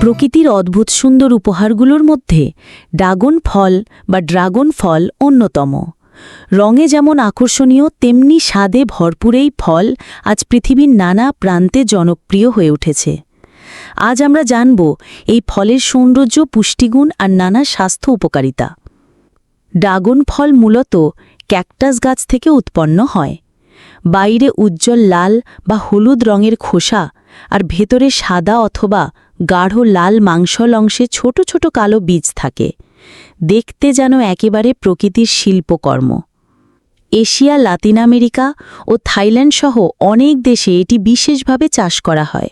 প্রকৃতির অদ্ভুত সুন্দর উপহারগুলোর মধ্যে ড্রাগন ফল বা ড্রাগন ফল অন্যতম। রঙে যেমন আকর্ষণীয়, তেমনি স্বাদে ভরপুর এই ফল আজ পৃথিবীর নানা প্রান্তে জনপ্রিয় হয়ে উঠেছে। আজ আমরা জানব এই ফলের সৌন্দর্য, পুষ্টিগুণ আর নানা স্বাস্থ্য উপকারিতা। ড্রাগন ফল মূলত ক্যাকটাস গাছ থেকে উৎপন্ন হয়। বাইরে উজ্জ্বল লাল বা হলুদ রঙের খোসা আর ভেতরে সাদা অথবা গাঢ় লাল মাংসল অংশে ছোট ছোট কালো বীজ থাকে। দেখতে যেন একেবারে প্রকৃতির শিল্পকর্ম। এশিয়া, লাতিন আমেরিকা ও থাইল্যান্ড সহ অনেক দেশে এটি বিশেষভাবে চাষ করা হয়।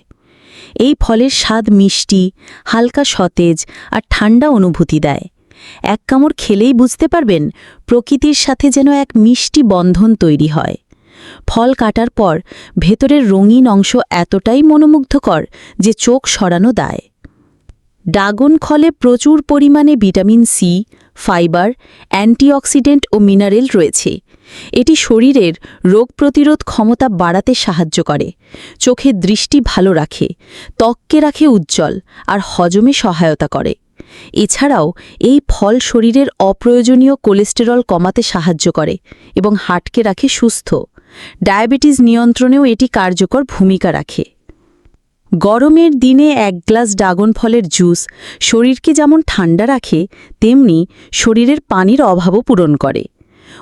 এই ফলের স্বাদ মিষ্টি, হালকা সতেজ আর ঠান্ডা অনুভূতি দেয়। এক কামড় খেলেই বুঝতে পারবেন প্রকৃতির সাথে যেন এক মিষ্টি বন্ধন তৈরি হয়। ফল কাটার পর ভেতরের রঙিন অংশ এতটাই মনোমুগ্ধকর যে চোখ সরানো দায়। ড্রাগন ফলে প্রচুর পরিমাণে ভিটামিন সি ফাইবার, অ্যান্টিঅক্সিডেন্ট ও মিনারেল রয়েছে। এটি শরীরের রোগ প্রতিরোধ ক্ষমতা বাড়াতে সাহায্য করে চোখের দৃষ্টি ভালো রাখে, ত্বককে রাখে উজ্জ্বল আর হজমে সহায়তা করে। এছাড়াও এই ফল শরীরের অপ্রয়োজনীয় কোলেস্টেরল কমাতে সাহায্য করে এবং হাটকে রাখে সুস্থ। ডায়াবেটিস নিয়ন্ত্রণেও এটি কার্যকর ভূমিকা রাখে। গরমের দিনে এক গ্লাস ড্রাগন ফলের জুস শরীরকে যেমন ঠান্ডা রাখে, তেমনি শরীরের পানির অভাবও পূরণ করে।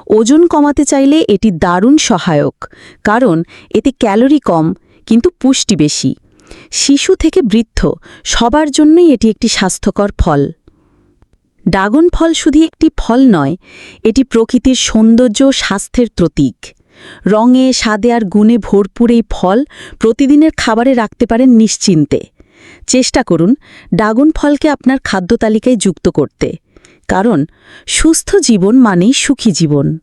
ওজন কমাতে চাইলে এটি দারুণ সহায়ক, কারণ এতে ক্যালোরি কম, কিন্তু পুষ্টি বেশি। শিশু থেকে বৃদ্ধ সবার জন্যই এটি একটি স্বাস্থ্যকর ফল। ড্রাগন ফল শুধু একটি ফল নয়, এটি প্রকৃতির সৌন্দর্য স্বাস্থ্যের প্রতীক। রঙে, স্বাদে আর গুণে ভরপুর এই ফল প্রতিদিনের খাবারে রাখতে পারেন নিশ্চিন্তে। চেষ্টা করুন ডাগুন ফলকে আপনার খাদ্য তালিকায় যুক্ত করতে। কারণ, সুস্থ জীবন মানেই সুখী জীবন।